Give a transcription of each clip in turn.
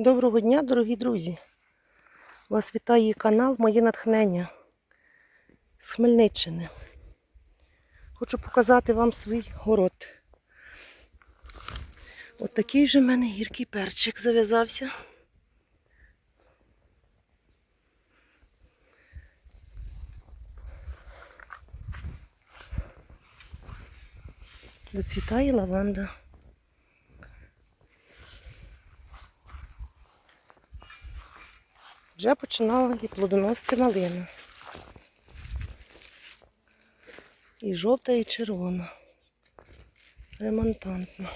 Доброго дня, дорогі друзі! Вас вітає канал Моє натхнення з Хмельниччини. Хочу показати вам свій город. От такий же в мене гіркий перчик зав'язався. Доцвітає лаванда. Вже починала і плодоносити малина. І жовта, і червона. Ремонтантна.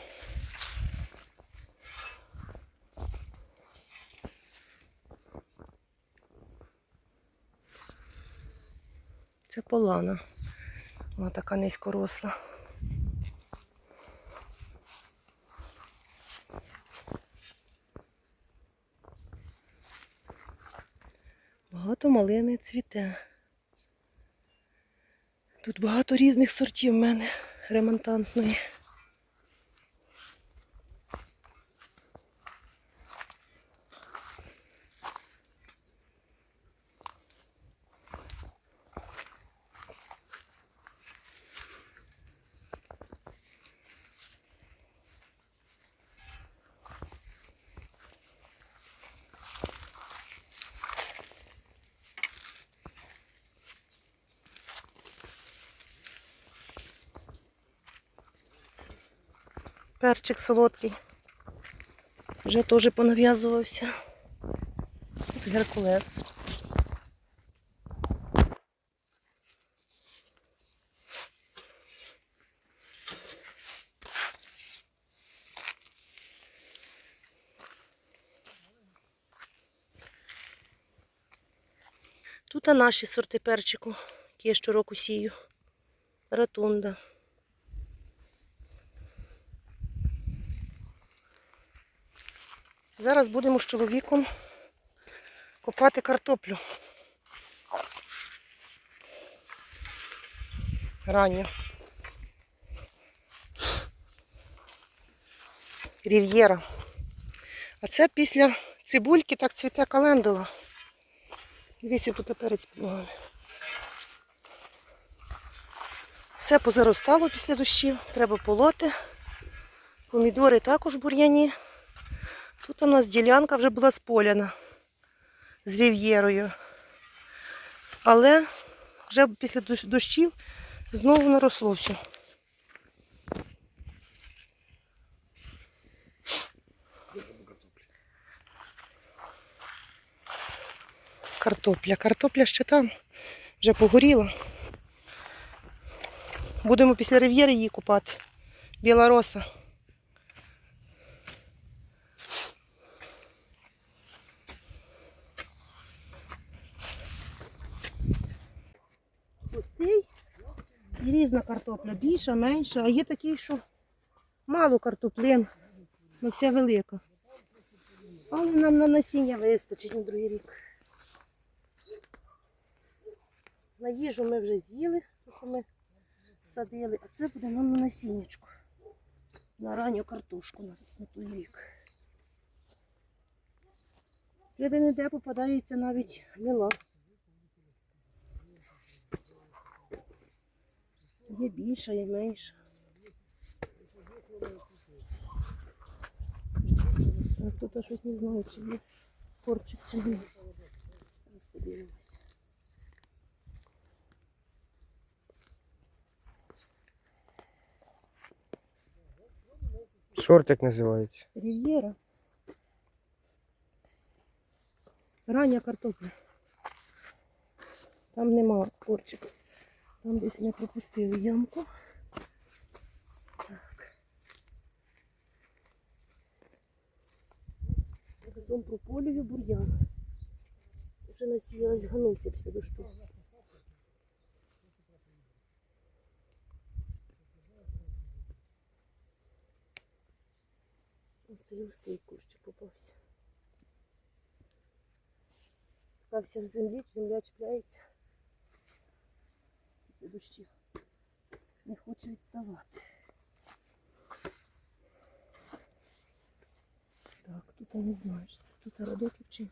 Це полана. Вона така низькоросла. Багато малини цвіте. Тут багато різних сортів в мене ремонтантної. Перчик солодкий. Вже теж понав'язувався. Тут Геркулес. Тут наші сорти перчику, які я щороку сію. Ратунда. Зараз будемо з чоловіком копати картоплю. Ранньо. Рів'єра. А це після цибульки так цвіте календула. Дивіться, тут перець під ногами. Все позаростало після дощів, треба полоти. Помідори також бур'яні. Тут у нас ділянка вже була споляна з рів'єрою. Але вже після дощів знову наросло все. Картопля. Картопля ще там, вже погоріла. Будемо після рів'єри її купати. Біла роса. І різна картопля. Більша, менша, а є такі, що мало картоплин, але вся велика. Але нам на насіння вистачить на другий рік. На їжу ми вже з'їли, то що ми садили, а це буде нам на насіннячку. На ранню картошку на, на той рік. Де не де попадається навіть гнила. Є більша, є менша. Тут щось не знаю, чи є корчик, чи ні. Подивимось. Сорт як називається? Рів'єра. Рання картопля. Там нема корчика. Там десь ми пропустили ямку. Так. Разом прополюю бур'ян. Вже насіялась гануся після дощу. Оце густий кущик попався. Попався в землі, земля чіпляється після. Не хоче відставати. Так, тут то не знаю, чи це тут родочок чи ні.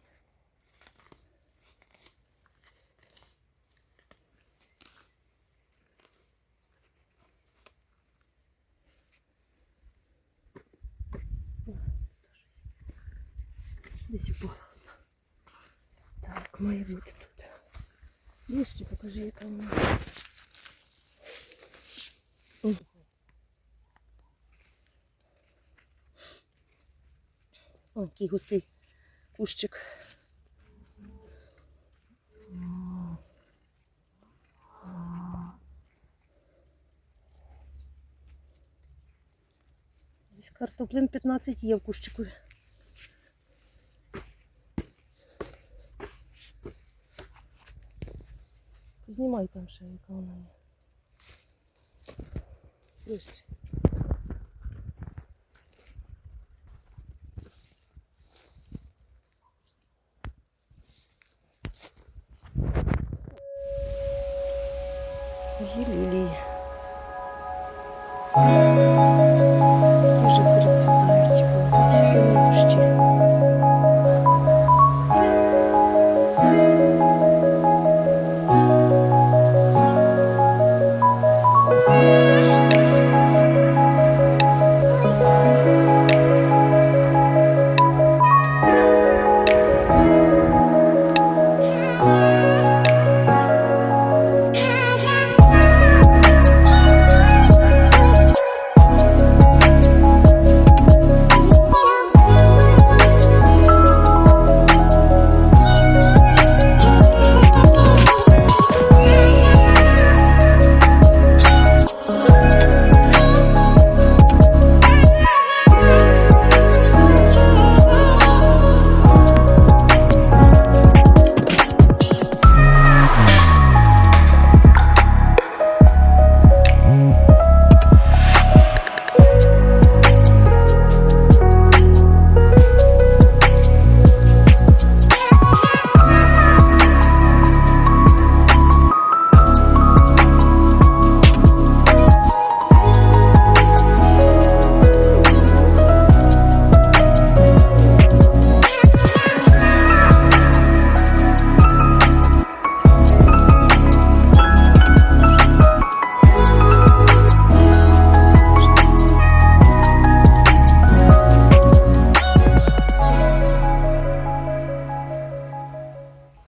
Десь упала. Так, має бути тут. Ближче покажи, яка вона. О. О, який густий кущик. Десь картоплин 15 є в кущику. Знімай там ще, яка вона є. и лилии.